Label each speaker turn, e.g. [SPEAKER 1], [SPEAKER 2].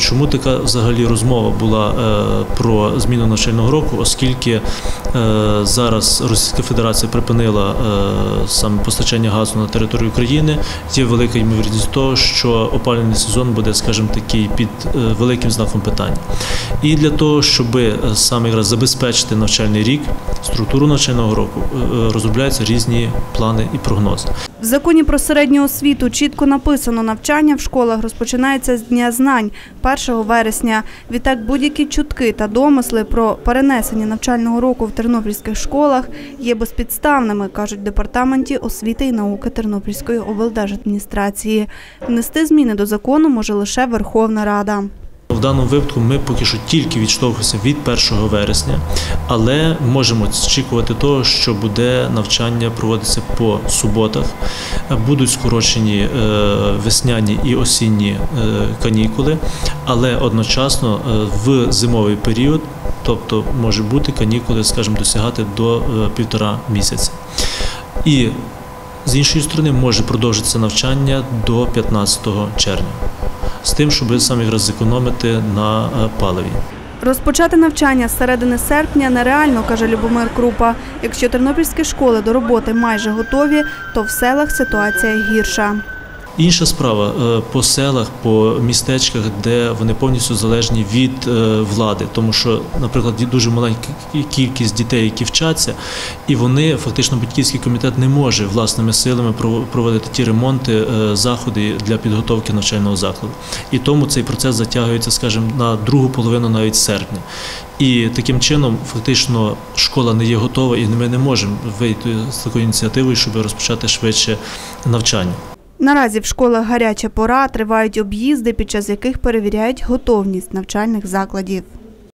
[SPEAKER 1] чому така взагалі розмова була е, про зміну навчального року, оскільки е, зараз Російська Федерація припинила е, саме постачання газу на територію України, є велика ймовірність того, що опалювальний сезон буде, скажімо, такий під великим знаком питання. І для того, щоб саме якраз забезпечити навчальний рік, структуру навчального року, розробляються різні плани і прогнози.
[SPEAKER 2] В законі про середню освіту чітко написано, навчання в школах розпочинається з Дня знань 1 вересня. Відтак будь-які чутки та домисли про перенесення навчального року в тернопільських школах є безпідставними, кажуть в департаменті освіти і науки Тернопільської облдержадміністрації. Внести зміни до закону може лише Верховна Рада.
[SPEAKER 1] В даному випадку ми поки що тільки відштовхуємося від 1 вересня, але можемо очікувати того, що буде навчання проводитися по суботах, будуть скорочені е, весняні і осінні е, канікули, але одночасно е, в зимовий період, тобто може бути канікули, скажімо, досягати до півтора місяця. І з іншої сторони може продовжитися навчання до 15 червня з тим, щоб саме якраз зекономити на е, паливі.
[SPEAKER 2] Розпочати навчання з середини серпня нереально, каже Любомир Крупа. Якщо тернопільські школи до роботи майже готові, то в селах ситуація гірша.
[SPEAKER 1] Інша справа е, по селах, по містечках, де вони повністю залежні від е, влади, тому що, наприклад, дуже маленька кількість дітей, які вчаться, і вони фактично батьківський комітет не може власними силами прово- проводити ті ремонти, е, заходи для підготовки навчального закладу. І тому цей процес затягується, скажімо, на другу половину навіть серпня. І таким чином, фактично, школа не є готова, і ми не можемо вийти з такою ініціативою, щоб розпочати швидше навчання.
[SPEAKER 2] Наразі в школах гаряча пора, тривають об'їзди, під час яких перевіряють готовність навчальних закладів.